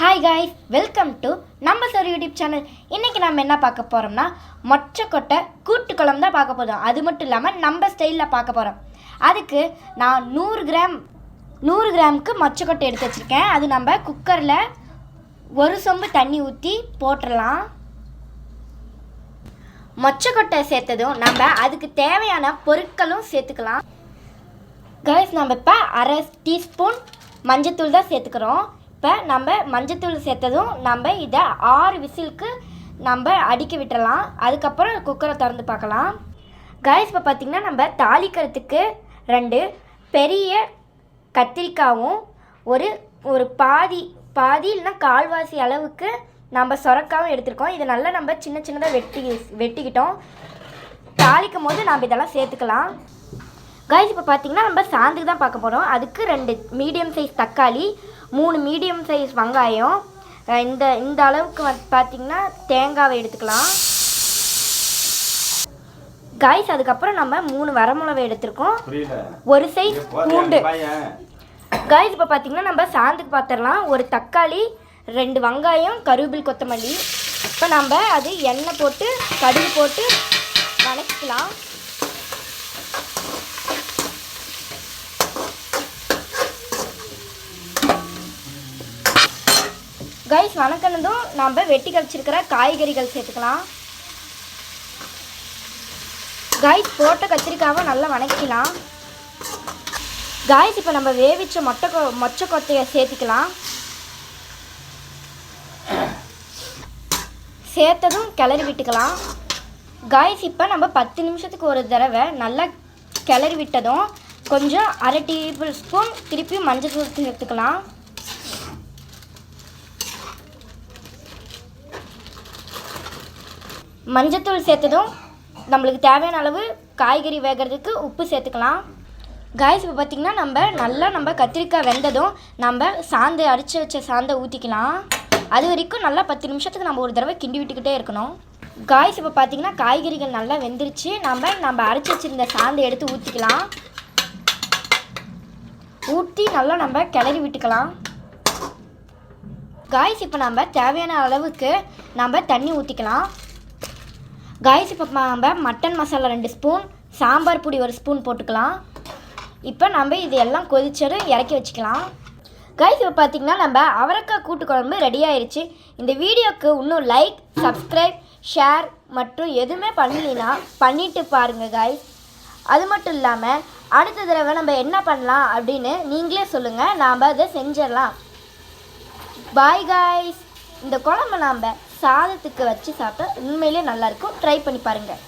Hi guys welcome to நம்ம sir YouTube channel இன்றைக்கி நம்ம என்ன பார்க்க போகிறோம்னா மொச்சக்கொட்டை கூட்டு குழம்பு தான் பார்க்க போகிறோம் அது மட்டும் இல்லாமல் நம்ம ஸ்டைலில் பார்க்க போகிறோம் அதுக்கு நான் நூறு கிராம் நூறு கிராமுக்கு மொச்சக்கொட்டை எடுத்து வச்சுருக்கேன். அது நம்ம குக்கரில் ஒரு சொம்பு தண்ணி ஊற்றி போட்டுடலாம். மொச்சக்கொட்டை சேர்த்ததும் நம்ம அதுக்கு தேவையான பொருட்களும் சேர்த்துக்கலாம். கைஸ் நம்ம இப்போ அரை டீஸ்பூன் மஞ்சத்தூள் தான் சேர்த்துக்கிறோம். இப்போ நம்ம மஞ்சத்தூள் சேர்த்ததும் நம்ம இதை ஆறு விசிலுக்கு நம்ம அடிக்க விட்டுறலாம். அதுக்கப்புறம் குக்கரை திறந்து பார்க்கலாம். கைஸ் இப்போ பார்த்திங்கன்னா நம்ம தாளிக்கிறதுக்கு ரெண்டு பெரிய கத்திரிக்காவும் ஒரு ஒரு பாதி பாதி இல்லைன்னா கால்வாசி அளவுக்கு நம்ம சொரக்காவும் எடுத்திருக்கோம். இதை நல்லா நம்ம சின்ன சின்னதாக வெட்டி வெட்டிக்கிட்டோம். தாளிக்கும் போது நம்ம இதெல்லாம் சேர்த்துக்கலாம். கைஸ் இப்போ பார்த்திங்கன்னா நம்ம சாந்துக்கு தான் பார்க்க போகிறோம் அதுக்கு ரெண்டு மீடியம் சைஸ் தக்காளி மூணு மீடியம் சைஸ் வெங்காயம். இந்த இந்த அளவுக்கு பார்த்தீங்கன்னா தேங்காவை எடுத்துக்கலாம். கைஸ் அதுக்கப்புறம் நம்ம மூணு வரமிளவை எடுத்திருக்கோம். ஒரு சைஸ் பூண்டு. கைஸ் இப்போ பார்த்தீங்கன்னா நம்ம சாந்துக்கு பார்த்துடலாம் ஒரு தக்காளி ரெண்டு வெங்காயம் கருவேப்பில் கொத்தமல்லி. இப்போ நம்ம அது எண்ணெய் போட்டு கடுகு போட்டு வதக்கிக்கலாம் கைஸ் வணக்கினதும் நம்ம வெட்டி கழிச்சிருக்கிற காய்கறிகள் சேர்த்துக்கலாம். கைஸ் போட்ட கத்திரிக்காவை நல்லா வணக்கிக்கலாம். காய்ஸ் இப்போ நம்ம வேவிச்ச மொட்டை கொ மொச்சை கொத்தையை சேர்த்துக்கலாம். சேர்த்ததும் கிளறி விட்டுக்கலாம். காய்ஸ் இப்போ நம்ம பத்து நிமிஷத்துக்கு ஒரு தடவை நல்லா கிளறி விட்டதும் கொஞ்சம் அரை டேபிள் ஸ்பூன் திருப்பி மஞ்சள் தூள் சேர்த்துக்கலாம். மஞ்சத்தூள் சேர்த்ததும் நம்மளுக்கு தேவையான அளவு காய்கறி வேகிறதுக்கு உப்பு சேர்த்துக்கலாம். காய்ஸ் இப்போ பார்த்திங்கன்னா நம்ம நல்லா நம்ம கத்திரிக்காய் வெந்ததும் நம்ம சாந்து அடித்து வச்ச சாந்தை ஊற்றிக்கலாம் அது வரைக்கும் நல்லா பத்து நிமிஷத்துக்கு நம்ம ஒரு தடவை கிண்டி விட்டுக்கிட்டே இருக்கணும். காய்ஸ் இப்போ பார்த்திங்கன்னா காய்கறிகள் நல்லா வெந்துருச்சு. நம்ம நம்ம அரைச்சி வச்சுருந்த சாந்தை எடுத்து ஊற்றிக்கலாம் ஊற்றி நல்லா நம்ம கிளறி விட்டுக்கலாம். காய்ஸ் இப்போ நம்ம தேவையான அளவுக்கு நம்ம தண்ணி ஊற்றிக்கலாம் காய்ஸ் இப்போ நம்ம மட்டன் மசாலா ரெண்டு ஸ்பூன் சாம்பார் பொடி ஒரு ஸ்பூன் போட்டுக்கலாம். இப்போ நம்ம இது எல்லாம் கொதிச்சது இறக்கி வச்சுக்கலாம். காய்ஸ் இப்போ பார்த்திங்கன்னா நம்ம அவரைக்காய் கூட்டு குழம்பு ரெடி ஆயிடுச்சு இந்த வீடியோக்கு இன்னும் லைக் சப்ஸ்கிரைப் ஷேர் மற்றும் எதுவுமே பண்ணலைன்னா பண்ணிட்டு பாருங்கள் காய்ஸ் அது மட்டும் இல்லாமல் அடுத்த தடவை நம்ம என்ன பண்ணலாம் அப்படின்னு நீங்களே சொல்லுங்கள் நாம் அதை செஞ்சிடலாம். பாய் காய்ஸ் இந்த குழம்பு நாம் சாதத்துக்கு வச்சு சாப்பிட்டா உண்மையிலே நல்லாயிருக்கும் ட்ரை பண்ணி பாருங்கள்